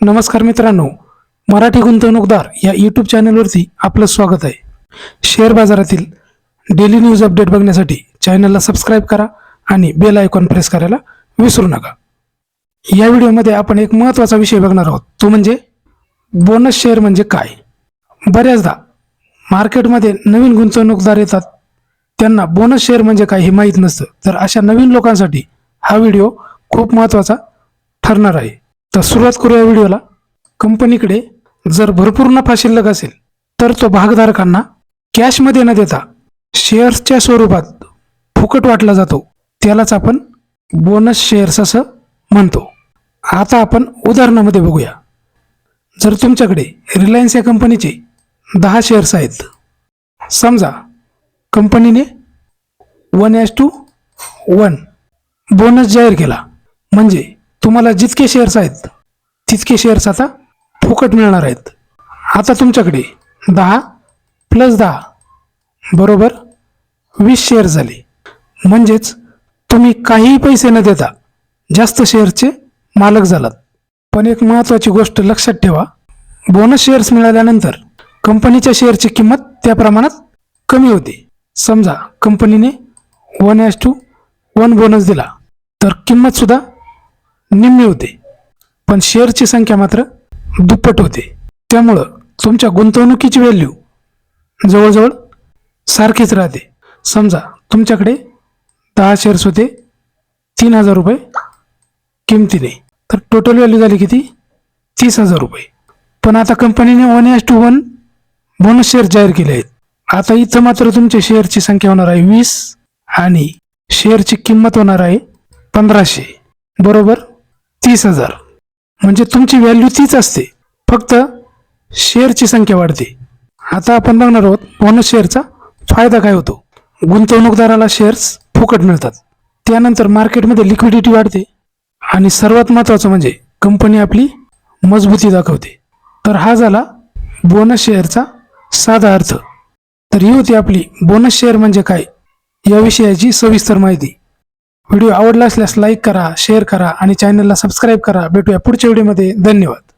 नमस्कार मित्रांनो मराठी गुंतवणूकदार या यूट्यूब चॅनलवरती आपलं स्वागत आहे. शेअर बाजारातील डेली न्यूज अपडेट बघण्यासाठी चॅनलला सबस्क्राईब करा आणि बेल आयकॉन प्रेस करायला विसरू नका. या व्हिडिओमध्ये आपण एक महत्त्वाचा विषय बघणार आहोत. तो म्हणजे बोनस शेअर म्हणजे काय? बऱ्याचदा मार्केटमध्ये नवीन गुंतवणूकदार येतात. त्यांना बोनस शेअर म्हणजे काय हे माहीत नसतं. तर अशा नवीन लोकांसाठी हा व्हिडिओ खूप महत्त्वाचा ठरणार आहे. तर सुरुवात करूया व्हिडिओला. कंपनीकडे जर भरपूर नफा शिल्लक असेल तर तो भागधारकांना कॅशमध्ये न देता शेअर्सच्या स्वरूपात फुकट वाटला जातो. त्यालाच आपण बोनस शेअर्स असं म्हणतो. आता आपण उदाहरणामध्ये बघूया. जर तुमच्याकडे रिलायन्स या कंपनीचे दहा शेअर्स आहेत. समजा कंपनीने one is to one bonus जाहीर केला. म्हणजे तुम्हाला जितके शेअर्स आहेत तितके शेअर्स आता फुकट मिळणार आहेत. आता तुमच्याकडे दहा प्लस दहा बरोबर वीस शेअर झाले. म्हणजेच तुम्ही काहीही पैसे न देता जास्त शेअर्सचे मालक झालात. पण एक महत्त्वाची गोष्ट लक्षात ठेवा बोनस शेअर्स मिळाल्यानंतर कंपनीच्या शेअरची किंमत त्या प्रमाणात कमी होते. समजा कंपनीने one is to one bonus दिला तर किंमतसुद्धा निम्मी होते. पण शेअरची संख्या मात्र दुप्पट होते. त्यामुळं तुमच्या गुंतवणुकीची व्हॅल्यू जवळजवळ सारखीच राहते. समजा तुमच्याकडे दहा शेअर्स होते तीन हजार रुपये किमतीने. तर टोटल व्हॅल्यू झाली किती? तीस हजार रुपये. पण आता कंपनीने one is to one bonus share जाहीर केले आहेत. आता इथं मात्र तुमच्या शेअरची संख्या होणार आहे वीस आणि शेअरची किंमत होणार आहे पंधराशे. बरोबर? तीस हजार. म्हणजे तुमची व्हॅल्यू तीच असते. फक्त शेअरची संख्या वाढते. आता आपण बघणार आहोत बोनस शेअरचा फायदा काय होतो? गुंतवणूकदाराला शेअर्स फुकट मिळतात. त्यानंतर मार्केटमध्ये लिक्विडिटी वाढते. आणि सर्वात महत्त्वाचं म्हणजे कंपनी आपली मजबूती दाखवते. तर हा झाला बोनस शेअरचा साधा अर्थ. तर ही होती आपली बोनस शेअर म्हणजे काय? या विषयाची सविस्तर माहिती. व्हिडिओ आवडला असल्यास लाईक करा शेअर करा आणि चॅनलला सबस्क्राईब करा. भेटूया पुढच्या व्हिडिओमध्ये. धन्यवाद.